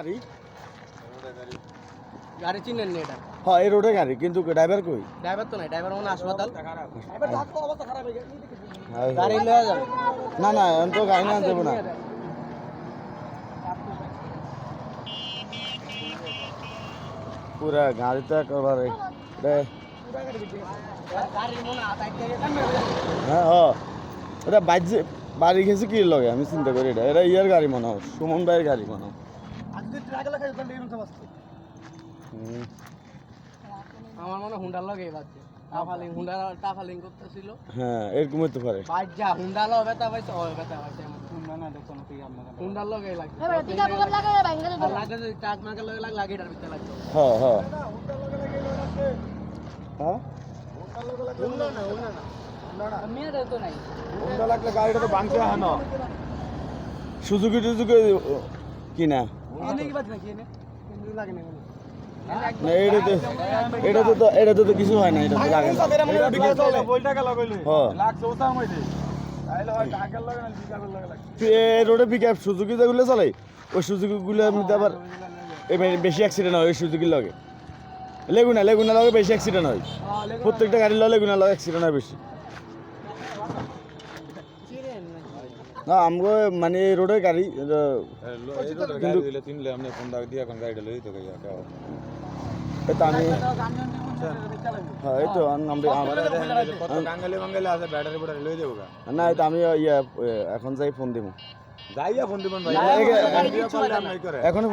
গাড়ি। গাড়ি চিনেন নি এটা? হ্যাঁ এই রোডে গাড়ি কিন্তু ড্রাইভার কই? ড্রাইভার তো নাই ড্রাইভার মনে হাসপাতাল। গাড়ি হায়। লয়ে যাবে। না না এখন তো গাড়ি না যাব না। পুরা গাড়িতে একেবারে এটা গাড়ি মনে হয় হ্যাঁ এটা বাজে বাড়ি গেছে কি লগে? আমি চিন্তা করি এটা। এটা ইয়ার গাড়ি মনে হয় সুমন ভাইয়ের গাড়ি মনে হয়। আমার মনে হুন্ডার লগে বাজছে টাফালিং হুন্ডা টাফালিং করতেছিল। হ্যাঁ এরকম হতে পারে। বাজ্জা হুন্ডা লো বেতা পাইছে ও বেতা পাইছে হুন্ডা না দেখো না তুই আপনারা হুন্ডার লগে টিকা লাগে যদি টাক মাকে লগে লাগ লাগে এটার ভিতরে হ্যাঁ? হোন্ডা গাড়িটা তো ভাঙতে হয় না। সুজুকি টুজুকি লাগে কোনো। এটাতে তো এটাতে তো কিছু হয় না এটা তো লাগে রোডে পিক আপ সুজুকি যেগুলো চলে ওই আবার বেশি অ্যাক্সিডেন্ট হয় ওই সুজুকির লগে। লেগুনা লেগুনা লগে বেশি অ্যাক্সিডেন্ট হয়। প্রত্যেকটা গাড়ির লগে লেগুনা লগে অ্যাক্সিডেন্ট হয় বেশি চিনেন নাকি না আমগো মানে এই রোডের গাড়ি এটা কিন্তু এটা আমি হ্যাঁ এই তো না এটা তো আমি এখন যাই ফোন দিব যাইয়া ফোন দিব এখন